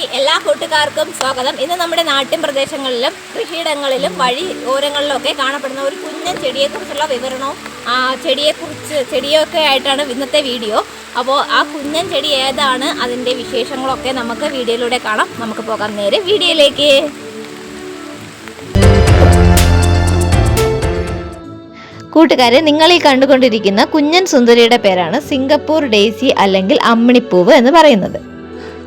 ചാനലിലേക്ക് എല്ലാ കൂട്ടുകാർക്കും സ്വാഗതം. ഇന്ന് നമ്മുടെ നാട്ടിൻ പ്രദേശങ്ങളിലും കൃഷിയിടങ്ങളിലും വഴി ഓരങ്ങളിലും ഒക്കെ കാണപ്പെടുന്ന ഒരു കുഞ്ഞൻ ചെടിയെക്കുറിച്ചുള്ള വിവരണവും ആ ചെടിയെക്കുറിച്ച് ചെടിയൊക്കെ ആയിട്ടാണ് ഇന്നത്തെ വീഡിയോ. അപ്പോൾ ആ കുഞ്ഞൻ ചെടി ഏതാണ്? അതിന്റെ വിശേഷങ്ങളൊക്കെ നമുക്ക് വീഡിയോയിലൂടെ കാണാം. നമുക്ക് പോകാം നേരെ വീഡിയോയിലേക്ക്. കൂട്ടുകാരെ നിങ്ങൾ ഈ കണ്ടുകൊണ്ടിരിക്കുന്ന കുഞ്ഞൻ സുന്ദരിയുടെ പേരാണ് സിംഗപ്പൂർ ഡേസി അല്ലെങ്കിൽ അമ്മിണിപ്പൂവ് എന്ന് പറയുന്നത്.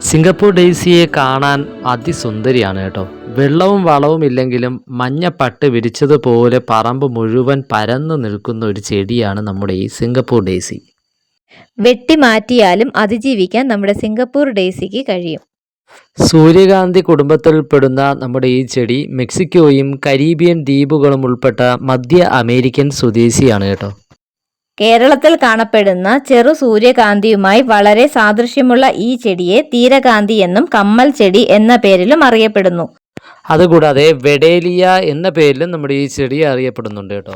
സിംഗപ്പൂർ ഡെയ്സിയെ കാണാൻ അതിസുന്ദരിയാണ് കേട്ടോ. വെള്ളവും വളവും ഇല്ലെങ്കിലും മഞ്ഞ പട്ട് വിരിച്ചതുപോലെ പറമ്പ് മുഴുവൻ പരന്നു നിൽക്കുന്ന ഒരു ചെടിയാണ് നമ്മുടെ ഈ സിംഗപ്പൂർ ഡെയ്സി. വെട്ടിമാറ്റിയാലും അതിജീവിക്കാൻ നമ്മുടെ സിംഗപ്പൂർ ഡെയ്സിക്ക് കഴിയും. സൂര്യകാന്തി കുടുംബത്തിൽപ്പെടുന്ന നമ്മുടെ ഈ ചെടി മെക്സിക്കോയും കരീബിയൻ ദ്വീപുകളും ഉൾപ്പെട്ട മധ്യ അമേരിക്കൻ സ്വദേശിയാണ് കേട്ടോ. കേരളത്തിൽ കാണപ്പെടുന്ന ചെറു സൂര്യകാന്തിയുമായി വളരെ സാദൃശ്യമുള്ള ഈ ചെടിയെ തീരകാന്തി എന്നും കമ്മൽ ചെടി എന്ന പേരിലും അറിയപ്പെടുന്നു. അതുകൂടാതെ വെഡേലിയ എന്ന പേരിലും നമ്മുടെ ഈ ചെടി അറിയപ്പെടുന്നുണ്ട് കേട്ടോ.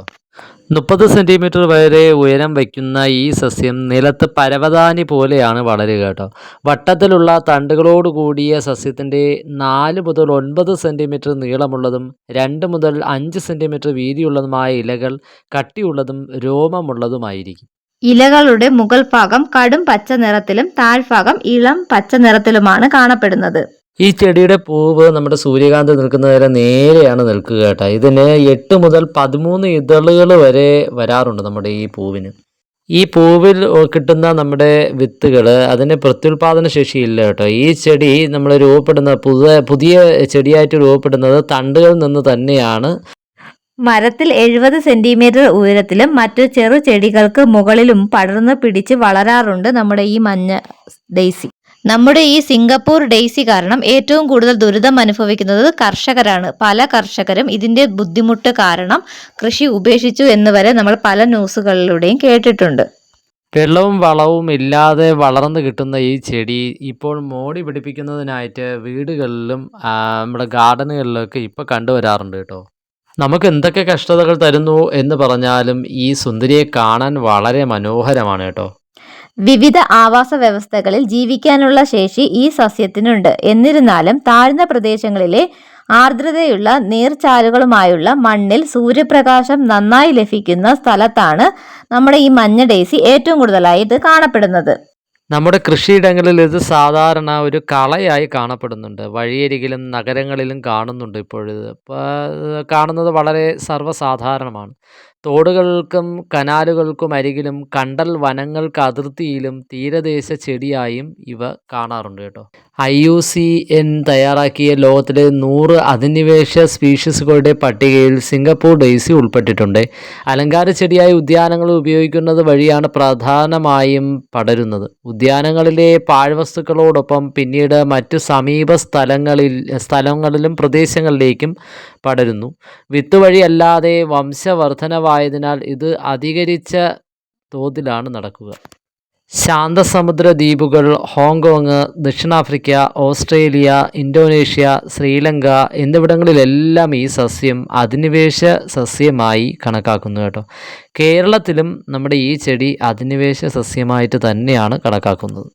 മുപ്പത് സെന്റിമീറ്റർ വരെ ഉയരം വയ്ക്കുന്ന ഈ സസ്യം നിലത്ത് പരവതാനി പോലെയാണ് വളരുക കേട്ടോ. വട്ടത്തിലുള്ള തണ്ടുകളോട് കൂടിയ സസ്യത്തിന്റെ നാല് മുതൽ ഒൻപത് സെന്റിമീറ്റർ നീളമുള്ളതും രണ്ട് മുതൽ അഞ്ച് സെന്റിമീറ്റർ വീതിയുള്ളതുമായ ഇലകൾ കട്ടിയുള്ളതും രോമമുള്ളതുമായിരിക്കും. ഇലകളുടെ മുകൾ ഭാഗം കടും പച്ച നിറത്തിലും താഴ്ഭാഗം ഇളം പച്ച നിറത്തിലുമാണ് കാണപ്പെടുന്നത്. ഈ ചെടിയുടെ പൂവ് നമ്മുടെ സൂര്യകാന്തി നിൽക്കുന്ന നേരെ നേരെയാണ് നിൽക്കുക കേട്ടോ. ഇതിന് എട്ട് മുതൽ പതിമൂന്ന് ഇതളുകൾ വരെ വരാറുണ്ട് നമ്മുടെ ഈ പൂവിന്. ഈ പൂവിൽ കിട്ടുന്ന നമ്മുടെ വിത്തുകൾ അതിന് പ്രത്യുൽപാദന ശേഷിയില്ല കേട്ടോ. ഈ ചെടി നമ്മൾ രൂപപ്പെടുന്ന പുതിയ പുതിയ ചെടിയായിട്ട് രൂപപ്പെടുന്നത് തണ്ടുകളിൽ നിന്ന് തന്നെയാണ്. മരത്തിൽ എഴുപത് സെന്റിമീറ്റർ ഉയരത്തിലും മറ്റു ചെറു ചെടികൾക്ക് മുകളിലും പടർന്ന് പിടിച്ച് വളരാറുണ്ട് നമ്മുടെ ഈ മഞ്ഞ ഡെയ്സി. നമ്മുടെ ഈ സിംഗപ്പൂർ ഡെയ്സി കാരണം ഏറ്റവും കൂടുതൽ ദുരിതം അനുഭവിക്കുന്നത് കർഷകരാണ്. പല കർഷകരും ഇതിന്റെ ബുദ്ധിമുട്ട് കാരണം കൃഷി ഉപേക്ഷിച്ചു എന്ന് വരെ നമ്മൾ പല ന്യൂസുകളിലൂടെയും കേട്ടിട്ടുണ്ട്. വെള്ളവും വളവും ഇല്ലാതെ വളർന്നു കിട്ടുന്ന ഈ ചെടി ഇപ്പോൾ മോടി പിടിപ്പിക്കുന്നതിനായിട്ട് വീടുകളിലും നമ്മുടെ ഗാർഡനുകളിലൊക്കെ ഇപ്പോൾ കണ്ടുവരാറുണ്ട് കേട്ടോ. നമുക്ക് എന്തൊക്കെ കഷ്ടതകൾ തരുന്നു എന്ന് പറഞ്ഞാലും ഈ സുന്ദരിയെ കാണാൻ വളരെ മനോഹരമാണ് കേട്ടോ. വിവിധ ആവാസ വ്യവസ്ഥകളിൽ ജീവിക്കാനുള്ള ശേഷി ഈ സസ്യത്തിനുണ്ട്. എന്നിരുന്നാലും താഴ്ന്ന പ്രദേശങ്ങളിലെ ആർദ്രതയുള്ള നീർച്ചാലുകളുമായുള്ള മണ്ണിൽ സൂര്യപ്രകാശം നന്നായി ലഭിക്കുന്ന സ്ഥലത്താണ് നമ്മുടെ ഈ മഞ്ഞ ഡേസി ഏറ്റവും കൂടുതലായി ഇത് കാണപ്പെടുന്നത്. നമ്മുടെ കൃഷിയിടങ്ങളിൽ ഇത് സാധാരണ ഒരു കളയായി കാണപ്പെടുന്നുണ്ട്. വഴിയരികിലും നഗരങ്ങളിലും കാണുന്നുണ്ട് ഇപ്പോഴിത്. കാണുന്നത് വളരെ സർവസാധാരണമാണ്. തോടുകൾക്കും കനാലുകൾക്കും അരികിലും കണ്ടൽ വനങ്ങൾക്ക് അതിർത്തിയിലും തീരദേശ ചെടിയായും ഇവ കാണാറുണ്ട് കേട്ടോ. ഐ യു സി എൻ തയ്യാറാക്കിയ ലോകത്തിലെ നൂറ് അധിനിവേശ സ്പീഷീസുകളുടെ പട്ടികയിൽ സിംഗപ്പൂർ ഡെയ്സി ഉൾപ്പെട്ടിട്ടുണ്ട്. അലങ്കാര ചെടിയായി ഉദ്യാനങ്ങൾ ഉപയോഗിക്കുന്നത് വഴിയാണ് പ്രധാനമായും പടരുന്നത്. ഉദ്യാനങ്ങളിലെ പാഴ്വസ്തുക്കളോടൊപ്പം പിന്നീട് മറ്റു സമീപ സ്ഥലങ്ങളിൽ സ്ഥലങ്ങളിലും പ്രദേശങ്ങളിലേക്കും പടരുന്നു. വിത്ത് വഴിയല്ലാതെ വംശവർധനവായതിനാൽ ഇത് അധികരിച്ച തോതിലാണ് നടക്കുക. ശാന്തസമുദ്ര ദ്വീപുകൾ ഹോങ്കോങ് ദക്ഷിണാഫ്രിക്ക ഓസ്ട്രേലിയ ഇന്തോനേഷ്യ ശ്രീലങ്ക എന്നിവിടങ്ങളിലെല്ലാം ഈ സസ്യം അധിനിവേശ സസ്യമായി കണക്കാക്കുന്നു കേട്ടോ. കേരളത്തിലും നമ്മുടെ ഈ ചെടി അധിനിവേശ സസ്യമായിട്ട് തന്നെയാണ് കണക്കാക്കുന്നത്.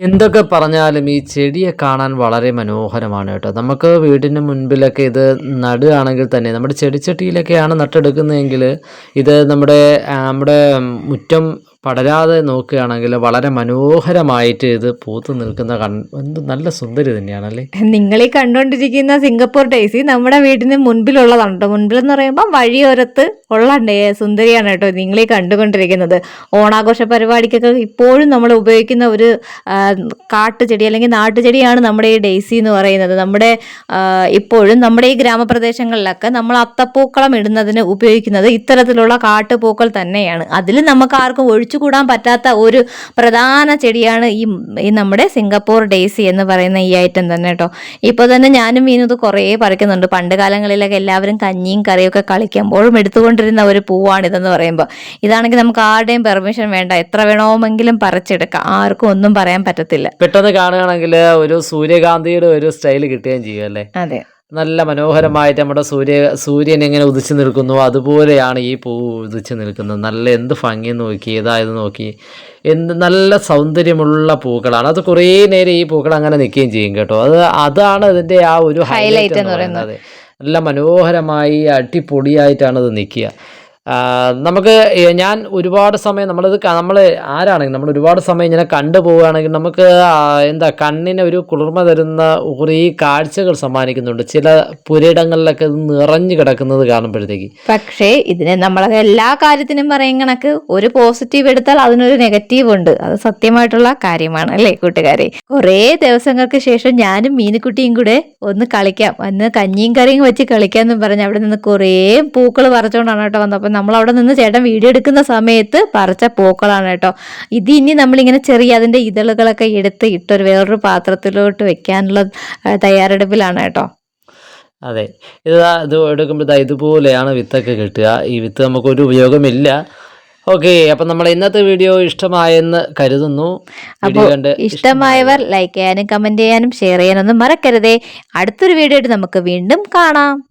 എന്തൊക്കെ പറഞ്ഞാലും ഈ ചെടിയെ കാണാൻ വളരെ മനോഹരമാണ് കേട്ടോ. നമുക്ക് വീടിന് മുൻപിലൊക്കെ ഇത് നടുകയാണെങ്കിൽ തന്നെ നമ്മുടെ ചെടിച്ചട്ടിയിലൊക്കെയാണ് നട്ടെടുക്കുന്നതെങ്കിൽ ഇത് നമ്മുടെ നമ്മുടെ മുറ്റം പടരാതെ നോക്കുകയാണെങ്കിൽ വളരെ മനോഹരമായിട്ട് ഇത് പൂത്ത് നിൽക്കുന്ന എന്ത് നല്ല സുന്ദരി തന്നെയാണ് അല്ലേ നിങ്ങൾ ഈ കണ്ടുകൊണ്ടിരിക്കുന്ന സിംഗപ്പൂർ ഡേസി നമ്മുടെ വീടിന് മുൻപിലുള്ളതാണ് കേട്ടോ മുൻപിൽ എന്ന് പറയുമ്പോൾ വഴിയോരത്ത് ഉള്ള സുന്ദരിയാണ് കേട്ടോ നിങ്ങൾ ഈ കണ്ടുകൊണ്ടിരിക്കുന്നത്. ഓണാഘോഷ പരിപാടിക്കൊക്കെ ഇപ്പോഴും നമ്മൾ ഉപയോഗിക്കുന്ന ഒരു കാട്ടുചെടി അല്ലെങ്കിൽ നാട്ടുചെടിയാണ് നമ്മുടെ ഈ ഡേസി എന്ന് പറയുന്നത്. നമ്മുടെ ഇപ്പോഴും നമ്മുടെ ഈ ഗ്രാമപ്രദേശങ്ങളിലൊക്കെ നമ്മൾ അത്തപ്പൂക്കളം ഇടുന്നതിന് ഉപയോഗിക്കുന്നത് ഇത്തരത്തിലുള്ള കാട്ടുപൂക്കൾ തന്നെയാണ്. അതിൽ നമുക്ക് ആർക്കും ഒഴിച്ചുകൂടാൻ പറ്റാത്ത ഒരു പ്രധാന ചെടിയാണ് ഈ ഈ നമ്മുടെ സിംഗപ്പൂർ ഡേസി എന്ന് പറയുന്ന ഈ ഐറ്റം തന്നെ കേട്ടോ. ഇപ്പോൾ തന്നെ ഞാനും മീനും ഇത് കുറേ പറിക്കുന്നുണ്ട്. പണ്ട് കാലങ്ങളിലൊക്കെ എല്ലാവരും കഞ്ഞിയും കറിയൊക്കെ കളിക്കുമ്പോഴും എടുത്തുകൊണ്ടിരുന്ന ഒരു പൂവാണിതെന്ന് പറയുമ്പോൾ ഇതാണെങ്കിൽ നമുക്ക് ആരുടെയും പെർമിഷൻ വേണ്ട. എത്ര വേണമെങ്കിലും പറിച്ചെടുക്കാം. ആർക്കും ഒന്നും പറയാൻ പറ്റത്തില്ല. പെട്ടെന്ന് കാണുകയാണെങ്കിൽ ഒരു സൂര്യകാന്തിയുടെ ഒരു സ്റ്റൈൽ കിട്ടുകയും ചെയ്യും അല്ലേ? അതെ. നല്ല മനോഹരമായിട്ട് നമ്മുടെ സൂര്യ സൂര്യൻ എങ്ങനെ ഉദിച്ചു നിൽക്കുന്നു അതുപോലെയാണ് ഈ പൂ ഉദിച്ചു നിൽക്കുന്നത്. നല്ല എന്ത് ഭംഗി നോക്കി ഇതായത് നോക്കി. എന്ത് നല്ല സൗന്ദര്യമുള്ള പൂക്കളാണ്. അത് കുറേ നേരം ഈ പൂക്കൾ അങ്ങനെ നിൽക്കുകയും ചെയ്യും കേട്ടോ. അത് അതാണ് അതിന്റെ ആ ഒരു ഹൈലൈറ്റ് എന്ന് പറയുന്നത്. നല്ല മനോഹരമായി അടിപൊളിയായിട്ടാണ് അത് നിൽക്കുക. നമുക്ക് ഞാൻ ഒരുപാട് സമയം നമ്മളത് നമ്മൾ ആരാണെങ്കിൽ നമ്മൾ ഒരുപാട് സമയം ഇങ്ങനെ കണ്ടു പോവുകയാണെങ്കിൽ നമുക്ക് എന്താ കണ്ണിന് ഒരു കുളിർമ തരുന്ന കുറേ കാഴ്ചകൾ സമ്മാനിക്കുന്നുണ്ട്. ചില പുരയിടങ്ങളിലൊക്കെ ഇത് നിറഞ്ഞു കിടക്കുന്നത് കാണുമ്പോഴത്തേക്ക്. പക്ഷേ ഇതിനെ നമ്മളെ എല്ലാ കാര്യത്തിനും പറയും കണക്ക്. ഒരു പോസിറ്റീവ് എടുത്താൽ അതിനൊരു നെഗറ്റീവ് ഉണ്ട്. അത് സത്യമായിട്ടുള്ള കാര്യമാണ് അല്ലേ കൂട്ടുകാരെ? കുറേ ദിവസങ്ങൾക്ക് ശേഷം ഞാനും മീനുക്കുട്ടിയും കൂടെ ഒന്ന് കളിക്കാം. അന്ന് കഞ്ഞിയും കറിയും വെച്ച് കളിക്കാമെന്നും പറഞ്ഞ് അവിടെ നിന്ന് കുറേ പൂക്കൾ പറിച്ചുകൊണ്ടാണ് കേട്ടോ വന്നത് അവിടെ നിന്ന് ചേട്ടൻ വീഡിയോ എടുക്കുന്ന സമയത്ത് പറിച്ച പൂക്കളാണ് കേട്ടോ. ഇത് ഇനി നമ്മളിങ്ങനെ ചെറിയ അതിന്റെ ഇതളുകളൊക്കെ എടുത്ത് ഇട്ടൊരു വേറൊരു പാത്രത്തിലോട്ട് വെക്കാനുള്ള തയ്യാറെടുപ്പിലാണ് കേട്ടോ. അതെ. ഇത് ഇത് എടുക്കുമ്പോൾ ഇതുപോലെയാണ് വിത്തൊക്കെ കിട്ടുക. ഈ വിത്ത് നമുക്കൊരു ഉപയോഗമില്ല. ഓക്കെ അപ്പം നമ്മൾ ഇന്നത്തെ വീഡിയോ ഇഷ്ടമായെന്ന് കരുതുന്നു. ഇഷ്ടമായവർ ലൈക്ക് ചെയ്യാനും കമന്റ് ചെയ്യാനും ഷെയർ ചെയ്യാനൊന്നും മറക്കരുതേ. അടുത്തൊരു വീഡിയോ ആയിട്ട് നമുക്ക് വീണ്ടും കാണാം.